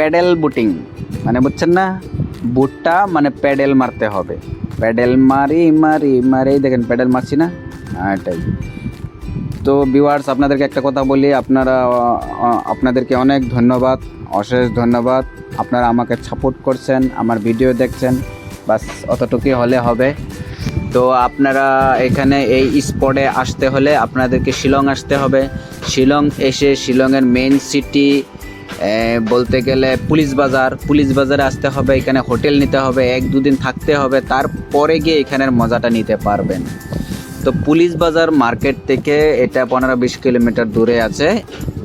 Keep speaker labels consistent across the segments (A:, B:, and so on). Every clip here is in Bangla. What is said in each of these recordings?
A: Pedal booting. মানে বুঝছেন না? বুটটা মানে প্যাডেল মারতে হবে। প্যাডেল মারি মারি মারি দেখেন প্যাডেল মারছি না? হ্যাঁ, এটাই। তো ভিউয়ার্স আপনাদেরকে একটা কথা বলি আপনারা আপনাদেরকে অনেক ধন্যবাদ অশেষ ধন্যবাদ। আপনারা আমাকে সাপোর্ট করছেন আমার ভিডিও দেখছেন বাস অতটুকুই হলে হবে। তো আপনারা এখানে এই স্পটে আসতে হলে আপনাদেরকে শিলং আসতে হবে। শিলং এসে শিলংয়ের মেইন সিটি বলতে গেলে পুলিশ বাজার, পুলিশ বাজারে আসতে হবে, এখানে হোটেল নিতে হবে, এক দুদিন থাকতে হবে, তারপরে গিয়ে এখানের মজাটা নিতে পারবেন। তো পুলিশ বাজার মার্কেট থেকে এটা পনেরো বিশ কিলোমিটার দূরে আছে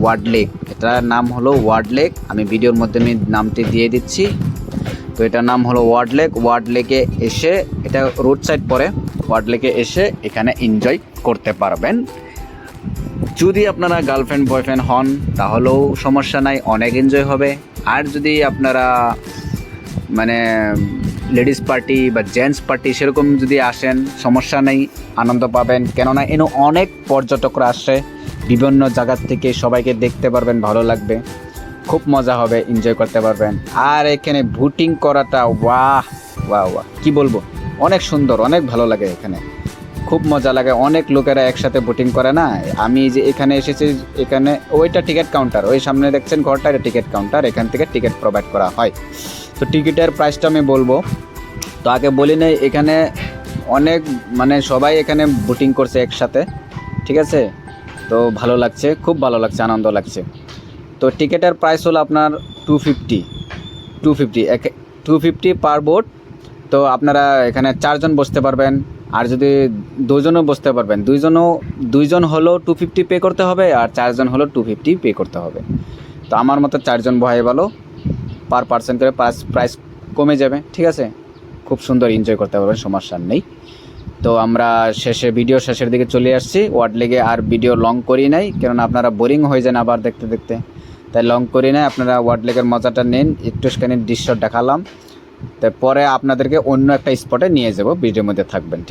A: ওয়ার্ড লেক। এটার নাম হলো ওয়ার্ড লেক। আমি ভিডিওর মধ্যে আমি নামটি দিয়ে দিচ্ছি। তো এটার নাম হলো ওয়ার্ড লেক। ওয়ার্ড লেকে এসে এটা রোড সাইড পরে, ওয়ার্ড লেকে এসে এখানে এনজয় করতে পারবেন। যদি আপনারা গার্লফ্রেন্ড বয়ফ্রেন্ড হন, তাহলেও সমস্যা নাই, অনেক এনজয় হবে। আর যদি আপনারা মানে লেডিস পার্টি বা জেন্টস পার্টি সেরকম যদি আসেন, সমস্যা নেই, আনন্দ পাবেন। কেননা, এনে অনেক পর্যটকরা আসে বিভিন্ন জায়গার থেকে সবাইকে দেখতে পারবেন, ভালো লাগবে। খুব মজা হবে এনজয় করতে পারবেন। আর এখানে ভুটিং করাটা, ওয়াহ ওয়াহ ওয়াহ, কী বলব? অনেক সুন্দর, অনেক ভালো লাগে এখানে। খুব মজা লাগে। অনেক লোকেরা একসাথে বুটিং করে না। আমি যে এখানে এসেছি, এখানে ওইটা টিকিট কাউন্টার ওই সামনে দেখছেন ঘরটা, এটা টিকিট কাউন্টার এখান থেকে টিকিট প্রোভাইড করা হয়। তো টিকিটের প্রাইসটা আমি বলব। তো আগে বলি নেই, এখানে অনেক মানে সবাই এখানে বুটিং করছে একসাথে। ঠিক আছে? তো ভালো লাগছে, খুব ভালো লাগছে, আনন্দ লাগছে। তো টিকিটের প্রাইস হলো আপনার টু ফিফটি টু ফিফটি এক টু ফিফটি পার বোট তো আপনারা এখানে চারজন বসতে পারবেন, আর যদি দুজনও বসতে পারবেন, দুইজনও, দুইজন হলো টু ফিফটি পে করতে হবে, আর চারজন হলো টু ফিফটি পে করতে হবে। তো আমার মতো চারজন বহাই ভালো পার পার্সেন্ট করে প্রাইস প্রাইস কমে যাবে, ঠিক আছে? খুব সুন্দর এনজয় করতে পারবেন সমস্যা নেই। তো আমরা শেষে ভিডিও শেষের দিকে চলে আসছি, ওয়ার্ড লেগে আর ভিডিও লং করি নাই, কেননা আপনারা বোরিং হয়ে যান আবার দেখতে দেখতে। তাই লং করি নাই, আপনারা ওয়ার্ড লেগের মজাটা নিন একটু একটুখানি দৃশ্য দেখালাম। তারপরে আপনাদেরকে অন্য একটা স্পটে নিয়ে যাব ভিডিওর মধ্যে থাকবেন